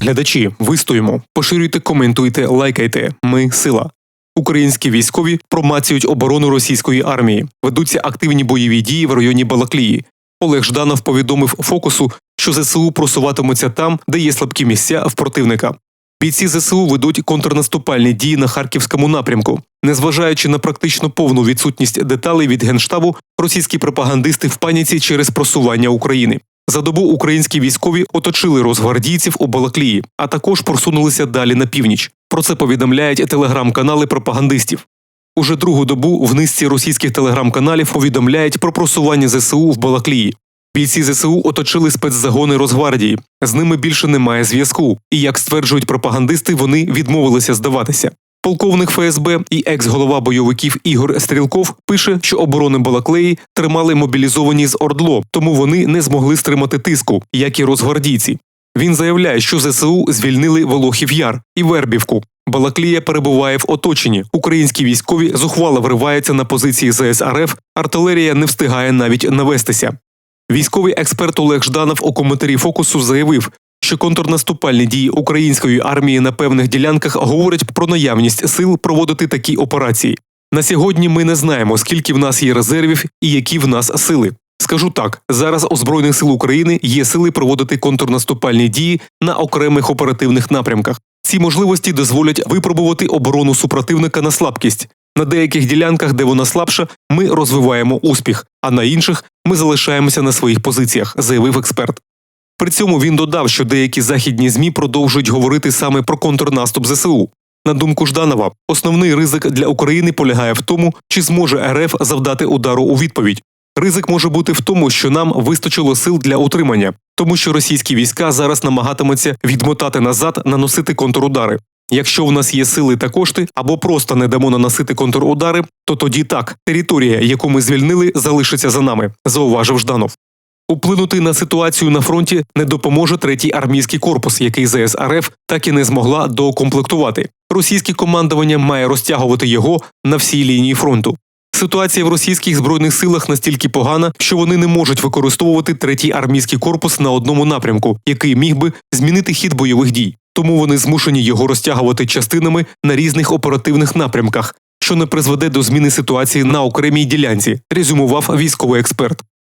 Глядачі, вистоїмо, поширюйте, коментуйте, лайкайте. Ми сила. Українські військові промацюють оборону російської армії. Ведуться активні бойові дії в районі Балаклії. Олег Жданов повідомив фокусу, що ЗСУ просуватимуться там, де є слабкі місця в противника. Бійці ЗСУ ведуть контрнаступальні дії на харківському напрямку. Незважаючи на практично повну відсутність деталей від генштабу, російські пропагандисти в паніці через просування України. За добу українські військові оточили розгвардійців у Балаклії, а також просунулися далі на північ. Про це повідомляють телеграм-канали пропагандистів. Уже другу добу в низці російських телеграм-каналів повідомляють про просування ЗСУ в Балаклії. Бійці ЗСУ оточили спецзагони Росгвардії. З ними більше немає зв'язку, і як стверджують пропагандисти, вони відмовилися здаватися. Полковник ФСБ і екс-голова бойовиків Ігор Стрілков пише, що оборони Балаклеї тримали мобілізовані з Ордло, тому вони не змогли стримати тиску, як і розгвардійці. Він заявляє, що ЗСУ звільнили Волохів Яр і Вербівку. Балаклія перебуває в оточенні. Українські військові зухвало вриваються на позиції ЗС РФ, артилерія не встигає навіть навестися. Військовий експерт Олег Жданов у коментарі фокусу заявив, що контрнаступальні дії української армії на певних ділянках говорять про наявність сил проводити такі операції. На сьогодні ми не знаємо, скільки в нас є резервів і які в нас сили. Скажу так: зараз у збройних сил України є сили проводити контрнаступальні дії на окремих оперативних напрямках. Ці можливості дозволять випробувати оборону супротивника на слабкість. На деяких ділянках, де вона слабша, ми розвиваємо успіх, а на інших ми залишаємося на своїх позиціях, заявив експерт. При цьому він додав, що деякі західні змі продовжують говорити саме про контрнаступ ЗСУ. На думку Жданова, основний ризик для України полягає в тому, чи зможе РФ завдати удару у відповідь. Ризик може бути в тому, що нам вистачило сил для утримання, тому що російські війська зараз намагатимуться відмотати назад, наносити контрудари. Якщо в нас є сили та кошти, або просто не дамо наносити контрудари, то тоді так територія, яку ми звільнили, залишиться за нами, зауважив Жданов. Уплинути на ситуацію на фронті не допоможе третій армійський корпус, який ЗС РФ так і не змогла доукомплектувати. Російське командування має розтягувати його на всій лінії фронту. Ситуація в російських збройних силах настільки погана, що вони не можуть використовувати третій армійський корпус на одному напрямку, який міг би змінити хід бойових дій. Тому вони змушені його розтягувати частинами на різних оперативних напрямках, що не призведе до зміни ситуації на окремій ділянці, резюмував військовий експерт.